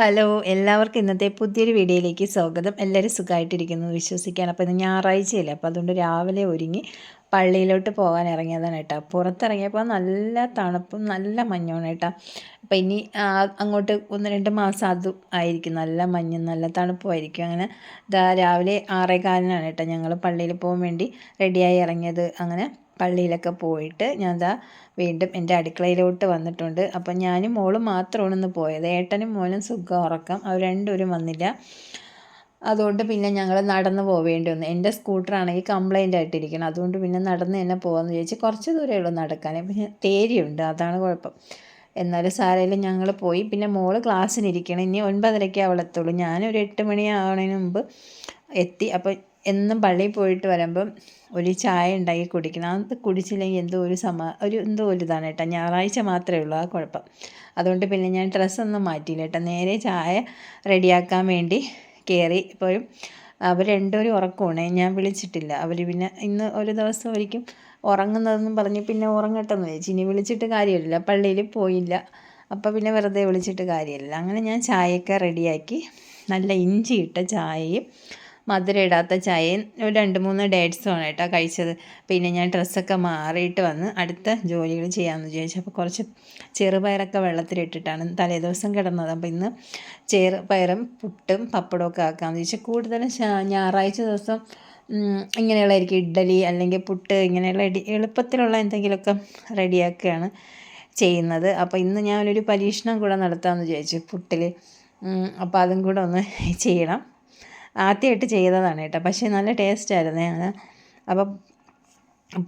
Hello എല്ലാവർക്കും ഇന്നത്തെ പുതിയൊരു വീഡിയോയിലേക്ക് സ്വാഗതം. എല്ലാവരും സുഖമായിട്ടിരിക്കുന്നു വിശ്വസിക്കാൻ. അപ്പോൾ ഇന്ന് ഞായറാഴ്ചയല്ലേ അപ്പോൾ അതുകൊണ്ട് രാവിലെ ഒരുങ്ങി പള്ളിയിലോട്ട് പോകാൻ ഇറങ്ങിയതാണ് കേട്ടോ. പുറത്തിറങ്ങിയപ്പോൾ നല്ല തണുപ്പും നല്ല മഞ്ഞുമാണ് കേട്ടോ. അപ്പോൾ ഇനി അങ്ങോട്ട് ഒന്ന് രണ്ട് മാസം അതും ആയിരിക്കും. നല്ല മഞ്ഞും നല്ല തണുപ്പും ആയിരിക്കും. അങ്ങനെ രാവിലെ ആറേകാലിനാണ് കേട്ടോ ഞങ്ങൾ പള്ളിയിൽ പോകാൻ വേണ്ടി റെഡിയായി ഇറങ്ങിയത്. അങ്ങനെ പള്ളിയിലൊക്കെ പോയിട്ട് ഞാൻ ദാ വീണ്ടും എന്റെ അടുക്കളയിലോട്ട് വന്നിട്ടുണ്ട്. അപ്പം ഞാനും മോളും മാത്രമാണ് ഇന്ന് പോയത്. ഏട്ടനും മോനും സുഖം ഉറക്കം. അവർ രണ്ടുപേരും വന്നില്ല. അതുകൊണ്ട് പിന്നെ ഞങ്ങൾ നടന്ന് പോവേണ്ടി വന്നു. എന്റെ സ്കൂട്ടറാണെങ്കിൽ കംപ്ലൈന്റ് ആയിട്ടിരിക്കണം. അതുകൊണ്ട് പിന്നെ നടന്ന് തന്നെ പോകാമെന്ന് ചോദിച്ച് കുറച്ച് ദൂരമേ ഉള്ളൂ നടക്കാൻ. പിന്നെ തേരിയുണ്ട്. അതാണ് കുഴപ്പം. എന്നാലും സാരയിലും ഞങ്ങൾ പോയി. പിന്നെ മോൾ ക്ലാസ്സിനിരിക്കണം. ഇനി ഒൻപതരയ്ക്ക് അവളെത്തുള്ളൂ. ഞാനൊരു എട്ട് മണി ആവണതിന് മുമ്പ് എത്തി. അപ്പോൾ എന്നും പള്ളിയിൽ പോയിട്ട് വരുമ്പം ഒരു ചായ ഉണ്ടാക്കി കുടിക്കണം. അത് കുടിച്ചില്ലെങ്കിൽ എന്തോ ഒരു സമ ഒരു എന്തോ ഒരു ഇതാണ് കേട്ടോ. ഞായറാഴ്ച മാത്രമേ ഉള്ളൂ ആ കുഴപ്പം. അതുകൊണ്ട് പിന്നെ ഞാൻ ഡ്രസ്സൊന്നും മാറ്റിയില്ല കേട്ടോ. നേരെ ചായ റെഡിയാക്കാൻ വേണ്ടി കയറി ഇപ്പോഴും. അവർ രണ്ടുപേരും ഉറക്കമാണ്. ഞാൻ വിളിച്ചിട്ടില്ല. അവർ പിന്നെ ഇന്ന് ഒരു ദിവസം ഒരിക്കും ഉറങ്ങുന്നതെന്നും പറഞ്ഞ് പിന്നെ ഉറങ്ങട്ടെന്ന് വെച്ച് ഇനി വിളിച്ചിട്ട് കാര്യമില്ല. പള്ളിയിൽ പോയില്ല. അപ്പോൾ പിന്നെ വെറുതെ വിളിച്ചിട്ട് കാര്യമില്ല. അങ്ങനെ ഞാൻ ചായയൊക്കെ റെഡിയാക്കി. നല്ല ഇഞ്ചി ഇട്ട ചായയും മധുരം ഇടാത്ത ചായയും രണ്ട് മൂന്ന് ഡേറ്റ്സുമാണ് കേട്ടോ കഴിച്ചത്. പിന്നെ ഞാൻ ഡ്രസ്സൊക്കെ മാറിയിട്ട് വന്ന് അടുത്ത ജോലികൾ ചെയ്യാമെന്ന് വിചാരിച്ചു. അപ്പോൾ കുറച്ച് ചെറുപയറൊക്കെ വെള്ളത്തിലിട്ടിട്ടാണ് തലേദിവസം കിടന്നത്. അപ്പോൾ ഇന്ന് ചെറുപയറും പുട്ടും പപ്പടമൊക്കെ ആക്കാമെന്ന് ചോദിച്ചാൽ കൂടുതലും ഞായറാഴ്ച ദിവസം ഇങ്ങനെയുള്ളതായിരിക്കും. ഇഡ്ഡലി അല്ലെങ്കിൽ പുട്ട് ഇങ്ങനെയുള്ള എളുപ്പത്തിലുള്ള എന്തെങ്കിലുമൊക്കെ റെഡിയാക്കുകയാണ് ചെയ്യുന്നത്. അപ്പോൾ ഇന്ന് ഞാനൊരു പരീക്ഷണം കൂടെ നടത്താമെന്ന് വിചാരിച്ചു പുട്ടിൽ. അപ്പോൾ അതും കൂടെ ഒന്ന് ചെയ്യണം. ആദ്യമായിട്ട് ചെയ്തതാണ് കേട്ടോ. പക്ഷേ നല്ല ടേസ്റ്റ് ആയിരുന്നു ഞാൻ അപ്പം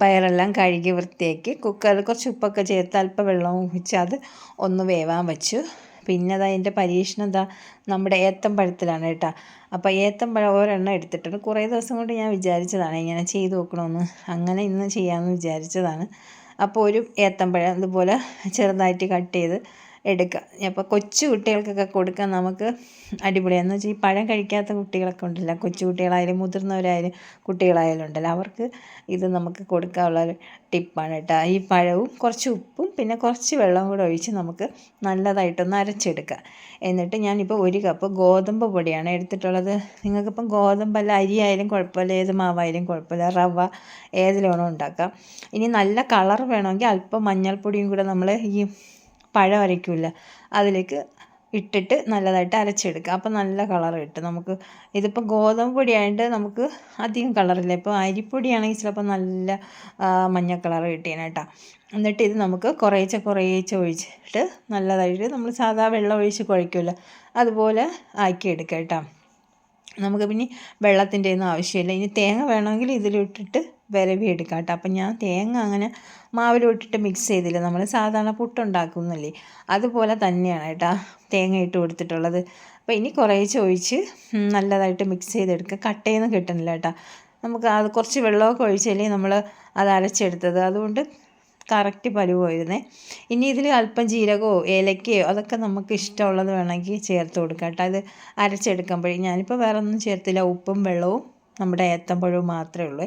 പയറെല്ലാം കഴുകി വൃത്തിയാക്കി കുക്കറിൽ കുറച്ച് ഉപ്പൊക്കെ ചേർത്ത് അല്പം വെള്ളം ഒഴിച്ച് അത് ഒന്ന് വേവാൻ വെച്ചു. പിന്നെ അത് അതിന്റെ പരീക്ഷണം എന്താ നമ്മുടെ ഏത്തമ്പഴത്തിലാണ് കേട്ടോ. അപ്പോൾ ഏത്തമ്പഴം പഴം ഒരെണ്ണം എടുത്തിട്ടുണ്ട്. കുറേ ദിവസം കൊണ്ട് ഞാൻ വിചാരിച്ചതാണ് ഇങ്ങനെ ചെയ്ത് നോക്കണമെന്ന് അങ്ങനെ ഇന്ന് ചെയ്യാമെന്ന് വിചാരിച്ചതാണ്. അപ്പോൾ ഒരു ഏത്തമ്പഴം ഇതുപോലെ ചെറുതായിട്ട് കട്ട് ചെയ്ത് എടുക്കുക അപ്പോൾ കൊച്ചു കുട്ടികൾക്കൊക്കെ കൊടുക്കാൻ നമുക്ക് അടിപൊളിയാണ് എന്ന് വെച്ചാൽ ഈ പഴം കഴിക്കാത്ത കുട്ടികളൊക്കെ ഉണ്ടല്ലോ. കൊച്ചു കുട്ടികളായാലും മുതിർന്നവരായാലും കുട്ടികളായാലും ഉണ്ടല്ലോ. അവർക്ക് ഇത് നമുക്ക് കൊടുക്കാനുള്ള ഒരു ടിപ്പാണ് കേട്ടോ. ഈ പഴവും കുറച്ച് ഉപ്പും പിന്നെ കുറച്ച് വെള്ളവും കൂടെ ഒഴിച്ച് നമുക്ക് നല്ലതായിട്ടൊന്ന് അരച്ചെടുക്കുക എന്നിട്ട് ഞാനിപ്പോൾ ഒരു കപ്പ് ഗോതമ്പ് പൊടിയാണ് എടുത്തിട്ടുള്ളത്. നിങ്ങൾക്കിപ്പം ഗോതമ്പല്ല അരിയായാലും കുഴപ്പമില്ല. ഏത് മാവായാലും കുഴപ്പമില്ല. റവ ഏതിൽ വേണോ ഉണ്ടാക്കാം. ഇനി നല്ല കളർ വേണമെങ്കിൽ അല്പം മഞ്ഞൾപ്പൊടിയും കൂടെ നമ്മൾ ഈ പഴം അരയ്ക്കില്ല. അതിലേക്ക് ഇട്ടിട്ട് നല്ലതായിട്ട് അരച്ചെടുക്കുക. അപ്പോൾ നല്ല കളർ കിട്ടും നമുക്ക്. ഇതിപ്പോൾ ഗോതമ്പ് പൊടിയായതുകൊണ്ട് നമുക്ക് അധികം കളറില്ല. ഇപ്പോൾ അരിപ്പൊടിയാണെങ്കിൽ ചിലപ്പോൾ നല്ല മഞ്ഞ കളർ കിട്ടിയേനെ കേട്ടോ എന്നിട്ട് ഇത് നമുക്ക് കുറേശ്ശെ കുറേശ്ശെ ഒഴിച്ചിട്ട് നല്ലതായിട്ട് നമ്മൾ സാധാ വെള്ളം ഒഴിച്ച് കുഴയ്ക്കുമല്ലോ അതുപോലെ ആക്കിയെടുക്കുക കേട്ടോ നമുക്ക് പിന്നെ വെള്ളത്തിന്റെ ഒന്നും ആവശ്യമില്ല. ഇനി തേങ്ങ വേണമെങ്കിൽ ഇതിലിട്ടിട്ട് വിരവി എടുക്കാം കേട്ടോ. അപ്പം ഞാൻ തേങ്ങ അങ്ങനെ മാവിലോട്ടിട്ട് മിക്സ് ചെയ്തില്ല? നമ്മൾ സാധാരണ പുട്ടുണ്ടാക്കുന്നില്ലേ? അതുപോലെ തന്നെയാണ് കേട്ടോ തേങ്ങ ഇട്ട് കൊടുത്തിട്ടുള്ളത്. അപ്പോൾ ഇനി കുറേശ്ശെ ഒഴിച്ച് നല്ലതായിട്ട് മിക്സ് ചെയ്തെടുക്കുക. കട്ടയൊന്നും കിട്ടുന്നില്ല കേട്ടോ. നമുക്ക് അത് കുറച്ച് വെള്ളമൊക്കെ ഒഴിച്ചല്ലേ നമ്മൾ അത് അരച്ചെടുത്തത്. അതുകൊണ്ട് കറക്റ്റ് പരുവായിരുന്നേ. ഇനി ഇതിൽ അല്പം ജീരകമോ ഏലക്കയോ അതൊക്കെ നമുക്ക് ഇഷ്ടമുള്ളത് വേണമെങ്കിൽ ചേർത്ത് കൊടുക്കാം കേട്ടോ. അത് അരച്ചെടുക്കുമ്പോഴേ. ഞാനിപ്പോൾ വേറെ ഒന്നും ചേർത്തില്ല. ഉപ്പും വെള്ളവും നമ്മുടെ ഏത്തമ്പഴവും മാത്രമേ ഉള്ളൂ.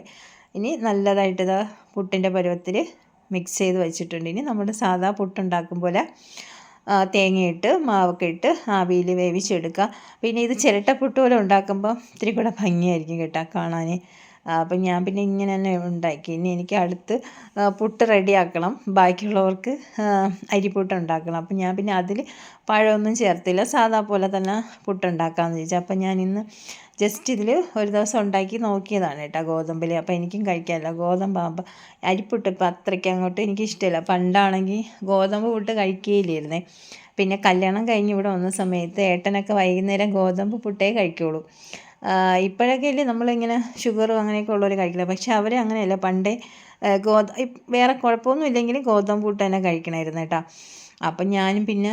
ഇനി നല്ലതായിട്ട് ഇതാ പുട്ടിന്റെ പരുവത്തിൽ മിക്സ് ചെയ്ത് വെച്ചിട്ടുണ്ട്. ഇനി നമ്മൾ സാധാ പുട്ടുണ്ടാക്കും പോലെ തേങ്ങയിട്ട് മാവൊക്കെ ഇട്ട് ആവിയിൽ വേവിച്ചെടുക്കുക. പിന്നെ ഇത് ചിരട്ടപ്പുട്ട് പോലെ ഉണ്ടാക്കുമ്പോൾ ഇത്തിരി കൂടെ ഭംഗിയായിരിക്കും കേട്ടോ കാണാൻ. അപ്പം ഞാൻ പിന്നെ ഇങ്ങനെ തന്നെ ഉണ്ടാക്കി. ഇനി എനിക്ക് അടുത്ത് പുട്ട് റെഡിയാക്കണം. ബാക്കിയുള്ളവർക്ക് അരിപ്പുട്ട് ഉണ്ടാക്കണം. അപ്പം ഞാൻ പിന്നെ അതിൽ പഴമൊന്നും ചേർത്തില്ല. സാധാ പോലെ തന്നെ പുട്ടുണ്ടാക്കാമെന്ന് ചോദിച്ചു അപ്പം ഞാൻ ഇന്ന് ജസ്റ്റ് ഇതിൽ ഒരു ദിവസം ഉണ്ടാക്കി നോക്കിയതാണ് കേട്ടോ ഗോതമ്പിൽ അപ്പോൾ എനിക്കും കഴിക്കാമല്ലോ ഗോതമ്പാകുമ്പോൾ അരിപ്പുട്ട് ഇപ്പം അത്രയ്ക്ക് അങ്ങോട്ട് എനിക്ക് ഇഷ്ടമില്ല പണ്ടാണെങ്കിൽ ഗോതമ്പ് പുട്ട് കഴിക്കുകയില്ലായിരുന്നേ പിന്നെ കല്യാണം കഴിഞ്ഞ് ഇവിടെ വന്ന സമയത്ത് ഏട്ടനൊക്കെ വൈകുന്നേരം ഗോതമ്പ് പുട്ടേ കഴിക്കുള്ളൂ. ഇപ്പോഴൊക്കെ അല്ലേ നമ്മളിങ്ങനെ ഷുഗറും അങ്ങനെയൊക്കെ ഉള്ളവർ കഴിക്കില്ല പക്ഷെ അവർ അങ്ങനെയല്ല. പണ്ടേ ഗോത വേറെ കുഴപ്പമൊന്നും ഇല്ലെങ്കിലും ഗോതമ്പ് പുട്ട് തന്നെ കഴിക്കണമായിരുന്നു കേട്ടോ. അപ്പം ഞാനും പിന്നെ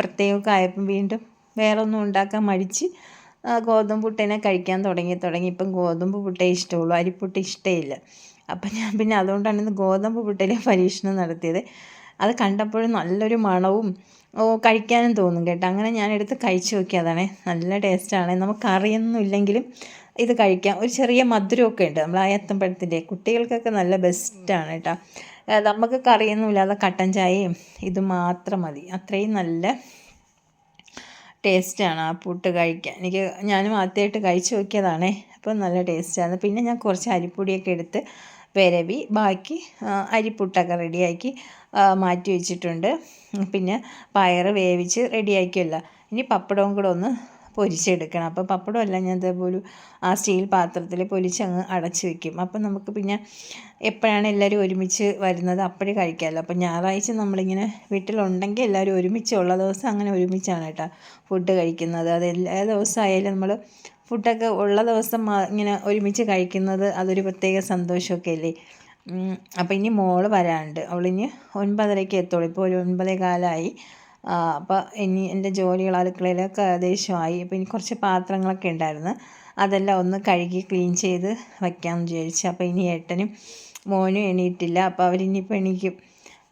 പ്രത്യേകമൊക്കെ ആയപ്പം വീണ്ടും വേറെ ഒന്നും ഉണ്ടാക്കാൻ മടിച്ച് ഗോതമ്പ് പുട്ട് തന്നെ കഴിക്കാൻ തുടങ്ങി തുടങ്ങി. ഇപ്പം ഗോതമ്പ് പുട്ടേ ഇഷ്ടമുള്ളൂ. അരിപ്പുട്ട് ഇഷ്ടമില്ല അപ്പം ഞാൻ പിന്നെ അതുകൊണ്ടാണ് ഇന്ന് ഗോതമ്പ് പുട്ടിലെ പരീക്ഷണം നടത്തിയത്. അത് കണ്ടപ്പോഴും നല്ലൊരു മണവും ഓ കഴിക്കാനും തോന്നും കേട്ടോ. അങ്ങനെ ഞാനെടുത്ത് കഴിച്ചു നോക്കിയതാണ് നല്ല ടേസ്റ്റാണ്. നമുക്ക് അറിയൊന്നും ഇല്ലെങ്കിലും ഇത് കഴിക്കാം. ഒരു ചെറിയ മധുരമൊക്കെ ഉണ്ട്. നമ്മൾ ആ എത്തമ്പഴത്തിന്റെ കുട്ടികൾക്കൊക്കെ നല്ല ബെസ്റ്റാണ് കേട്ടോ. നമുക്ക് കറിയൊന്നുമില്ലാതെ കട്ടൻ ചായയും ഇത് മാത്രം മതി. അത്രയും നല്ല ടേസ്റ്റാണ് ആ പുട്ട് കഴിക്കാൻ. എനിക്ക് ഞാനും ആദ്യമായിട്ട് കഴിച്ചു നോക്കിയതാണേ. അപ്പോൾ നല്ല ടേസ്റ്റാണ്. പിന്നെ ഞാൻ കുറച്ച് അരിപ്പൊടിയൊക്കെ എടുത്ത് വിരവി ബാക്കി അരിപ്പുട്ടൊക്കെ റെഡിയാക്കി മാറ്റി വെച്ചിട്ടുണ്ട്. പിന്നെ പയർ വേവിച്ച് റെഡിയാക്കിയല്ല. ഇനി പപ്പടവും കൂടെ ഒന്ന് പൊരിച്ചെടുക്കണം. അപ്പം പപ്പടം അല്ല ഞാൻ ഇതേപോലെ ആ സ്റ്റീൽ പാത്രത്തിൽ പൊരിച്ചങ്ങ് അടച്ച് വെക്കും. അപ്പം നമുക്ക് പിന്നെ എപ്പോഴാണ് എല്ലാവരും ഒരുമിച്ച് വരുന്നത് അപ്പോഴേ കഴിക്കാമല്ലോ. അപ്പം ഞായറാഴ്ച നമ്മളിങ്ങനെ വീട്ടിലുണ്ടെങ്കിൽ എല്ലാവരും ഒരുമിച്ചുള്ള ദിവസം അങ്ങനെ ഒരുമിച്ചാണ് കേട്ടോ ഫുഡ് കഴിക്കുന്നത്. അത് എല്ലാ ദിവസമായാലും നമ്മൾ ഫുഡൊക്കെ ഉള്ള ദിവസം ഇങ്ങനെ ഒരുമിച്ച് കഴിക്കുന്നത് അതൊരു പ്രത്യേക സന്തോഷമൊക്കെ അല്ലേ? അപ്പോൾ ഇനി മോൾ വരാനുണ്ട്. അവളിനി ഒൻപതരയ്ക്ക് എത്തുള്ളൂ. ഇപ്പോൾ ഒരു ഒൻപതേ കാലമായി അപ്പോൾ ഇനി എന്റെ ജോലികൾ അടുക്കളയിലൊക്കെ ഏകദേശമായി. അപ്പോൾ ഇനി കുറച്ച് പാത്രങ്ങളൊക്കെ ഉണ്ടായിരുന്നു. അതെല്ലാം ഒന്ന് കഴുകി ക്ലീൻ ചെയ്ത് വയ്ക്കാമെന്ന് വിചാരിച്ചു. അപ്പോൾ ഇനി ഏട്ടനും മോനും എണീറ്റില്ല. അപ്പോൾ അവരിനിയിപ്പോൾ എണീക്കും.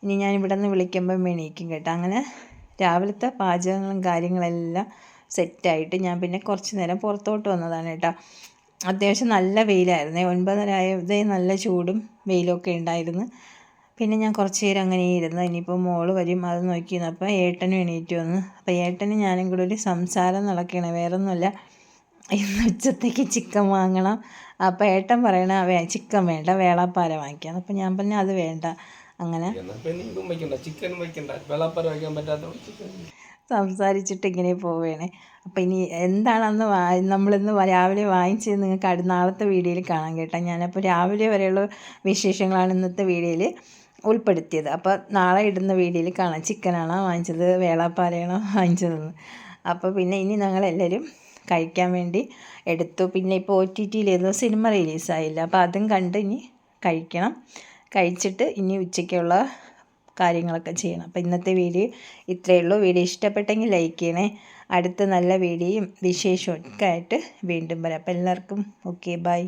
ഇനി ഞാൻ ഇവിടെ നിന്ന് വിളിക്കുമ്പം എണീക്കും കേട്ടോ. അങ്ങനെ രാവിലത്തെ പാചകങ്ങളും കാര്യങ്ങളെല്ലാം സെറ്റായിട്ട് ഞാൻ പിന്നെ കുറച്ച് നേരം പുറത്തോട്ട് വന്നതാണ് കേട്ടോ. അത്യാവശ്യം നല്ല വെയിലായിരുന്നു. ഒൻപതര ആയതേ നല്ല ചൂടും വെയിലൊക്കെ ഉണ്ടായിരുന്നു. പിന്നെ ഞാൻ കുറച്ച് നേരം അങ്ങനെ ഇരുന്ന് ഇനിയിപ്പോൾ മോൾ വരും. അത് നോക്കി അപ്പോൾ ഏട്ടനും എണീറ്റ് വന്നു. അപ്പോൾ ഏട്ടനും ഞാനും കൂടെ ഒരു സംസാരം നടക്കുകയാണ് വേറെ ഒന്നുമില്ല ഇന്ന് ഉച്ചത്തേക്ക് ചിക്കൻ വാങ്ങണം. അപ്പോൾ ഏട്ടൻ പറയണ ചിക്കൻ വേണ്ട. വേളാപ്പാര വാങ്ങിക്കാം അപ്പോൾ ഞാൻ പറഞ്ഞു അത് വേണ്ട. അങ്ങനെ. സംസാരിച്ചിട്ട് ഇങ്ങനെ പോവുകയാണ് അപ്പോൾ ഇനി എന്താണെന്ന് വാ നമ്മളിന്ന് രാവിലെ വാങ്ങിച്ചത് നിങ്ങൾക്ക് അടുത്ത നാളത്തെ വീഡിയോയിൽ കാണാൻ കേട്ടോ. ഞാനപ്പോൾ രാവിലെ വരെയുള്ള വിശേഷങ്ങളാണ് ഇന്നത്തെ വീഡിയോയിൽ ഉൾപ്പെടുത്തിയത്. അപ്പോൾ നാളെ ഇടുന്ന വീഡിയോയിൽ കാണാം. ചിക്കനാണോ വാങ്ങിച്ചത്? വേളാപ്പാലയാണോ വാങ്ങിച്ചതെന്ന്. അപ്പോൾ പിന്നെ ഇനി ഞങ്ങളെല്ലാവരും കഴിക്കാൻ വേണ്ടി എടുത്തു. പിന്നെ ഇപ്പോൾ ഒ ടി ടിയിൽ ഏതോ സിനിമ റിലീസായില്ല. അപ്പോൾ അതും കണ്ട് ഇനി കഴിക്കണം. കഴിച്ചിട്ട് ഇനി ഉച്ചയ്ക്കുള്ള കാര്യങ്ങളൊക്കെ ചെയ്യണം. അപ്പോൾ ഇന്നത്തെ വീഡിയോ ഇത്രയേ ഉള്ളൂ. വീഡിയോ ഇഷ്ടപ്പെട്ടെങ്കിൽ ലൈക്ക് ചെയ്യണേ. അടുത്ത നല്ല വീഡിയോയും വിശേഷവും ഒക്കെ ആയിട്ട് വീണ്ടും വരാം. അപ്പോൾ എല്ലാവർക്കും ഓക്കെ ബൈ